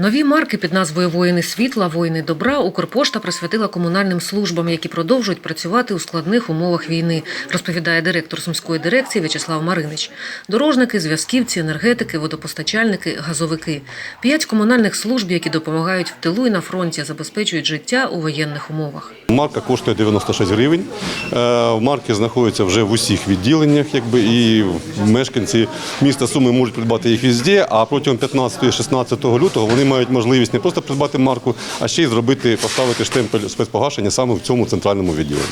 Нові марки під назвою Воїни світла, воїни добра Укрпошта присвятила комунальним службам, які продовжують працювати у складних умовах війни, розповідає директор сумської дирекції В'ячеслав Маринич. Дорожники, зв'язківці, енергетики, водопостачальники, газовики. П'ять комунальних служб, які допомагають в тилу і на фронті, забезпечують життя у воєнних умовах. Марка коштує 96 гривень. Е, Марки знаходяться вже в усіх відділеннях, якби і мешканці міста Суми можуть придбати їх везде. А протягом 15-16 лютого вони мають можливість не просто придбати марку, а ще й зробити, поставити штемпель спецпогашення саме в цьому центральному відділенні.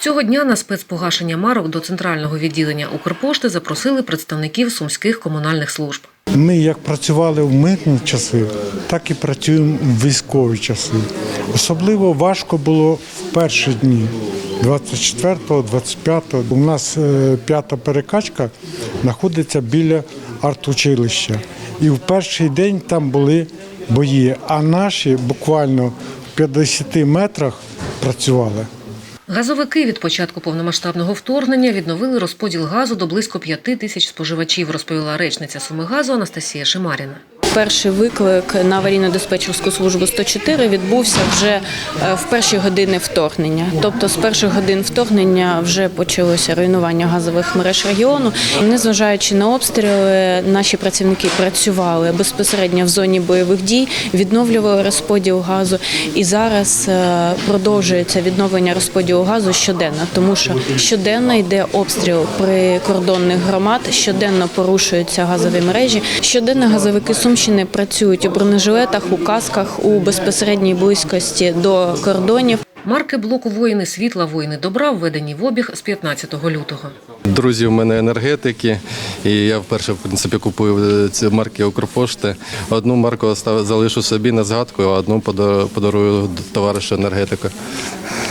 Цього дня на спецпогашення марок до центрального відділення Укрпошти запросили представників сумських комунальних служб. Ми як працювали в мирні часи, так і працюємо в військові часи. Особливо важко було в перші дні. 24-го, 25-го. У нас е, п'ята перекачка знаходиться біля артучилища. І в перший день там були бої, а наші буквально в 50 метрах працювали. Газовики від початку повномасштабного вторгнення відновили розподіл газу до близько п'яти тисяч споживачів, розповіла речниця Сумигазу Анастасія Шимаріна. Перший виклик на аварійно-диспетчерську службу 104 відбувся вже е, в перші години вторгнення. Тобто з перших годин вторгнення вже почалося руйнування газових мереж регіону. Незважаючи на обстріли, наші працівники працювали безпосередньо в зоні бойових дій, відновлювали розподіл газу. І зараз е, продовжується відновлення розподілу газу щоденно, тому що щоденно йде обстріл прикордонних громад, щоденно порушуються газові мережі. Щоденно газовики Сумщини працюють у бронежилетах, у касках у безпосередній близькості до кордонів. Марки блоку Воїни світла, воїни добра введені в обіг з 15 лютого. Друзі, в мене енергетики, і я вперше в принципі купую ці марки Укрпошти. Одну марку залишу собі на згадку, а одну подарую товаришу енергетика.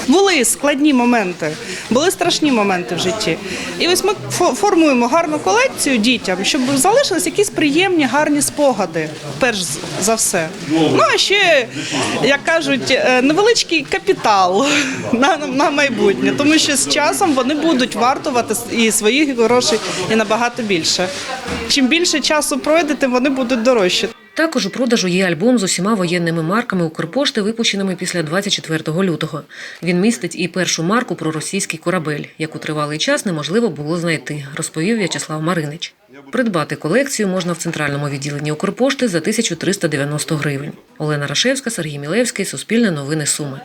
Були складні моменти, були страшні моменти в житті. І ось ми формуємо гарну колекцію дітям, щоб залишились якісь приємні, гарні спогади, перш за все. Ну а ще, як кажуть, е, невеличкий капітал на, на майбутнє, тому що з часом вони будуть вартувати і своїх грошей і набагато більше. Чим більше часу пройде, тим вони будуть дорожчі. Також у продажу є альбом з усіма воєнними марками Укрпошти, випущеними після 24 лютого. Він містить і першу марку про російський корабель, яку тривалий час неможливо було знайти, розповів В'ячеслав Маринич. Придбати колекцію можна в центральному відділенні Укрпошти за 1390 гривень. Олена Рашевська, Сергій Мілевський, Суспільне новини Суми.